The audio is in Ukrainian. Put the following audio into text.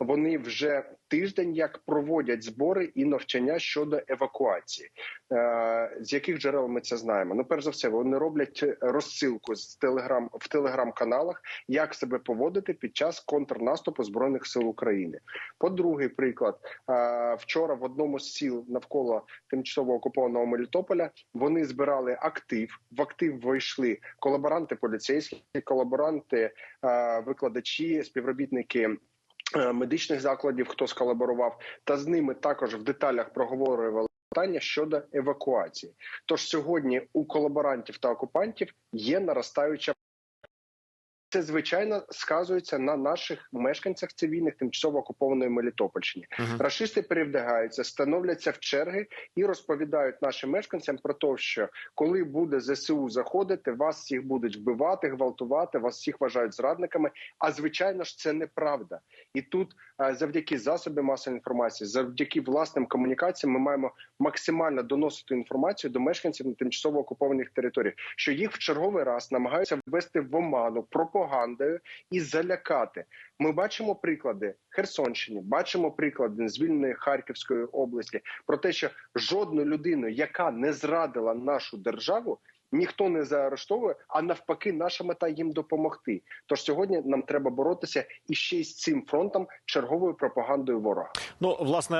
Вони вже тиждень як проводять збори і навчання щодо евакуації. Е, З яких джерел ми це знаємо? Ну, перш за все, вони роблять розсилку з телеграм в телеграм-каналах, як себе поводити під час контрнаступу збройних сил України. По-другий приклад е, вчора в одному з сіл навколо тимчасово окупованого Мелітополя вони збирали актив. В актив вийшли колаборанти поліцейські, колаборанти, е, викладачі, співробітники. Е, Медичних закладів, хто сколаборував, та з ними також в деталях проговорювали питання щодо евакуації. Тож сьогодні у колаборантів та окупантів є наростаюча. Це звичайно сказується на наших мешканцях цивільних тимчасово окупованої Мелітопольщини. Мгм. Рашисти перевдягаються, становляться в черги і розповідають нашим мешканцям про те, що коли буде ЗСУ заходити, вас всіх будуть вбивати, гвалтувати, вас всіх вважають зрадниками. А звичайно ж, це неправда. І тут завдяки засобам масової інформації, завдяки власним комунікаціям, ми маємо максимально доносити інформацію до мешканців на тимчасово окупованих територіях, що їх в черговий раз намагаються ввести в оману пропагандою і залякати. Ми бачимо приклади Херсонщини, бачимо приклади звільненої Харківської області про те, що жодну людину, яка не зрадила нашу державу. Ніхто не заарештовує, а навпаки, наша мета їм допомогти. Тож сьогодні нам треба боротися і ще й з цим фронтом черговою пропагандою ворога. Ну, власне,